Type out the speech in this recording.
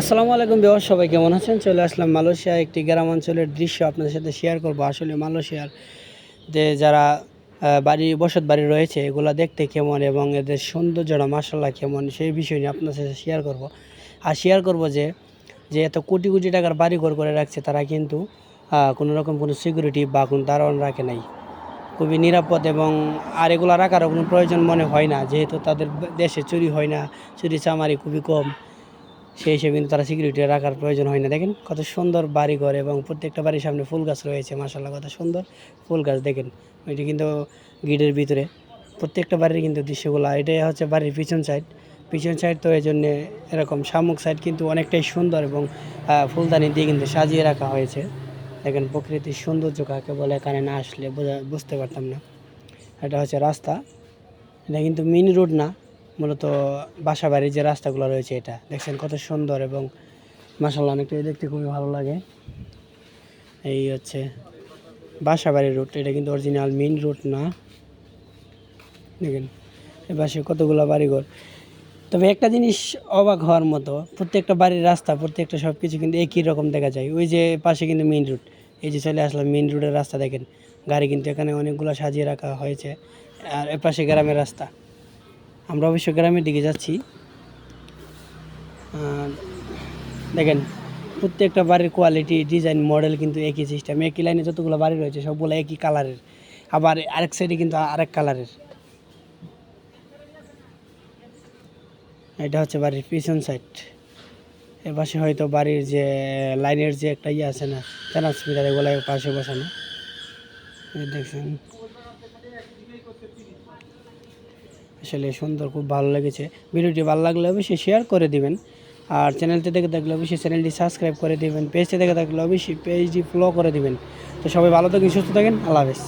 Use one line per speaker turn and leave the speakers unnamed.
আসসালামু আলাইকুম বিহার সবাই কেমন আছেন? চলে আসলাম মালয়েশিয়া একটি গ্রামাঞ্চলের দৃশ্য আপনাদের সাথে শেয়ার করব। আসলে মালয়েশিয়ার যে যারা বাড়ি, বসত বাড়ি রয়েছে, এগুলো দেখতে কেমন এবং এদের সৌন্দর্যটা মাসাল্লাহ কেমন, সেই বিষয় নিয়ে আপনাদের সাথে শেয়ার করব। আর শেয়ার করব যে যে এত কোটি কোটি টাকার বাড়ি ঘর করে রাখছে, তারা কিন্তু কোনো রকম কোনো সিকিউরিটি বা কোনো দারোয়ান রাখে নাই। খুবই নিরাপদ এবং, আর এগুলো রাখারও কোনো প্রয়োজন মনে হয় না, যেহেতু তাদের দেশে চুরি হয় না, চুরি চামারি খুবই কম। সেই হিসেবে কিন্তু তারা সিকিউরিটি রাখার প্রয়োজন হয় না। দেখেন কত সুন্দর বাড়ি ঘর এবং প্রত্যেকটা বাড়ির সামনে ফুল গাছ রয়েছে মাসাল্লাহ কত সুন্দর ফুল গাছ দেখেন। ওইটি কিন্তু গিটের ভিতরে, প্রত্যেকটা বাড়ির কিন্তু দৃশ্যগুলো, এটাই হচ্ছে বাড়ির পিছন সাইড পিছন সাইড তো এই জন্যে এরকম শামুক সাইড কিন্তু অনেকটাই সুন্দর এবং ফুলদানি দিয়ে কিন্তু সাজিয়ে রাখা হয়েছে। দেখেন প্রকৃতির সৌন্দর্য কাকে বলে এখানে না আসলে বোঝা, বুঝতে পারতাম না। এটা হচ্ছে রাস্তা। এটা কিন্তু মেন রোড না। মূলত বাসা বাড়ির যে রাস্তাগুলো রয়েছে এটা। দেখছেন কত সুন্দর এবং মাসাল্লাহ অনেকটাই দেখতে খুবই ভালো লাগে। এই হচ্ছে বাসা বাড়ির রুট, এটা কিন্তু অরিজিনাল মেন রুট না। দেখেন, এ পাশে কতগুলো বাড়িঘর। তবে একটা জিনিস অবাক হওয়ার মতো, প্রত্যেকটা বাড়ির রাস্তা, প্রত্যেকটা সব কিছু কিন্তু একই রকম দেখা যায়। ওই যে পাশে কিন্তু মেন রুট এই যে চলে আসলাম মেন রুটের রাস্তা দেখেন। গাড়ি কিন্তু এখানে অনেকগুলো সাজিয়ে রাখা হয়েছে, আর এ পাশে গ্রামের রাস্তা। আমরা অবশ্য গ্রামের দিকে যাচ্ছি। দেখেন, প্রত্যেকটা বাড়ির কোয়ালিটি ডিজাইন মডেল কিন্তু একই সিস্টেম একই লাইনে যতগুলো বাড়ি রয়েছে, সবগুলো একই কালারের আবার আরেক সাইডে কিন্তু আরেক কালারের এটা হচ্ছে বাড়ির পিছন সাইড এ পাশে হয়তো বাড়ির যে লাইনের যে একটা ইয়ে আছে না ট্রান্সমিটার এগুলো পাশে বসানো। দেখছেন। আসলে সুন্দর, খুব ভালো লেগেছে। ভিডিওটি ভালো লাগলে অবশ্যই শেয়ার করে দিবেন। আর চ্যানেলটি দেখে থাকলে অবশ্যই চ্যানেলটি সাবস্ক্রাইব করে দিবেন। পেজটি দেখে থাকলে অবশ্যই পেজটি ফলো করে দিবেন। তো সবাই ভালো থাকেন, সুস্থ থাকেন, আল্লাহ হাফেজ।